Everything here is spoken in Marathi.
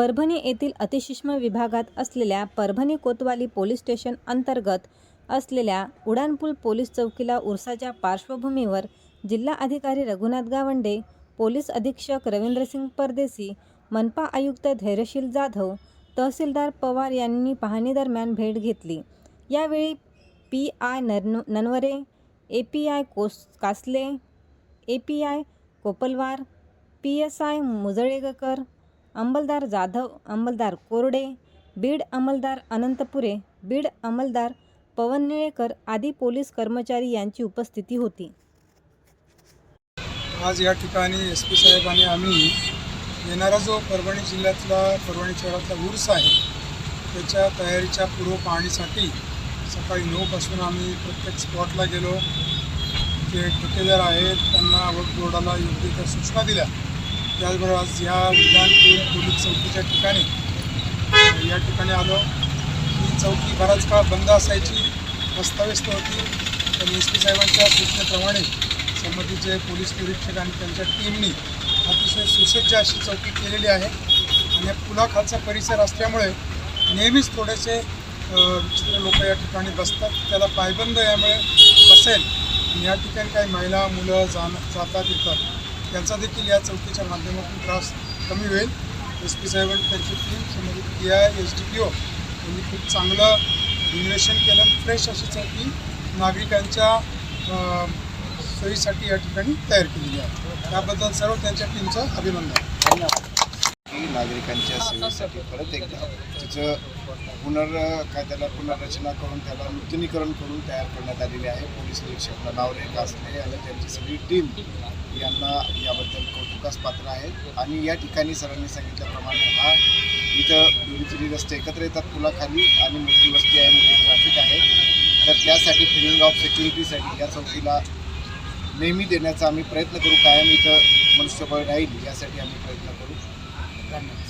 परभणी येथील अतिसूक्ष्म विभागात असलेल्या परभणी कोतवाली पोलीस स्टेशन अंतर्गत असलेल्या उडानपूल पोलीस चौकीला उरसाच्या पार्श्वभूमीवर जिल्हा अधिकारी रघुनाथ गावंडे पोलीस अधीक्षक रवींद्रसिंग परदेसी मनपा आयुक्त धैर्यशील जाधव तहसीलदार पवार यांनी पाहणीदरम्यान भेट घेतली. यावेळी P I Naran Nanaware A P I कोस Kasle A P I Kopalwar P S I Mujalegkar अंमलदार Jadhav अंमलदार कोरडे बीड अंमलदार अनंतपुरे बीड अंमलदार पवन निळेकर आदी पोलीस कर्मचारी यांची उपस्थिती होती. आज या ठिकाणी एस पी साहेबांनी आम्ही येणारा जो परभणी जिल्ह्यातला परभणी शहरातला उर्स आहे त्याच्या तयारीच्या पूर्व पाहणीसाठी सकाळी नऊपासून आम्ही प्रत्येक स्पॉटला गेलो. जे ठेकेदार आहेत त्यांना वक्फ बोर्डाला योग्य त्या सूचना दिल्या. त्याचबरोबर आज या विधानपूर पोलीस चौकीच्या ठिकाणी या ठिकाणी आलो. ही चौकी बराच काळ बंद असायची अस्ताव्यस्त होती. पण एस पी साहेबांच्या सूचनेप्रमाणे संबंधीचे पोलीस निरीक्षक आणि त्यांच्या टीमनी अतिशय सुसज्ज अशी चौकी केलेली आहे. आणि या पुलाखालचा परिसर असल्यामुळे नेहमीच थोडेसे विचित्र लोक या ठिकाणी बसतात. त्याला पायबंद यामुळे बसेल. या ठिकाणी काही महिला मुलं जाण जातात येतात त्यांचा देखील या चौकीच्या माध्यमातून त्रास कमी होईल. एस पी साहेब आणि त्यांची टीम संबंधित P I S D P O यांनी खूप चांगलं इन्व्हेशन केलं. फ्रेश अशी चौकी नागरिकांच्या सोयीसाठी या ठिकाणी तयार केलेली आहे. त्याबद्दल सर्व त्यांच्या टीमचं अभिनंदन. धन्यवाद. नागरिकांच्या सेवेसाठी परत एकदा तिचं पुनर् काय त्याला पुनर्रचना करून त्याला नूतनीकरण करून तयार करण्यात आलेले आहे. पोलीस निरीक्षक ननावरे कासले आणि त्यांची सगळी टीम यांना याबद्दल कौतुकास पात्र आहे. आणि या ठिकाणी सरांनी सांगितल्याप्रमाणे हा इथं दोन्ही रस्ते एकत्र येतात पुलाखाली आणि मोठी वस्ती आहे मोठी ट्रॅफिक आहे. तर त्यासाठी फिलिंग ऑफ सेक्युरिटीसाठी या चौकीला नेहमी देण्याचा आम्ही प्रयत्न करू. कायम इथं मनुष्यबळ राहील यासाठी आम्ही प्रयत्न करू. धन्यवाद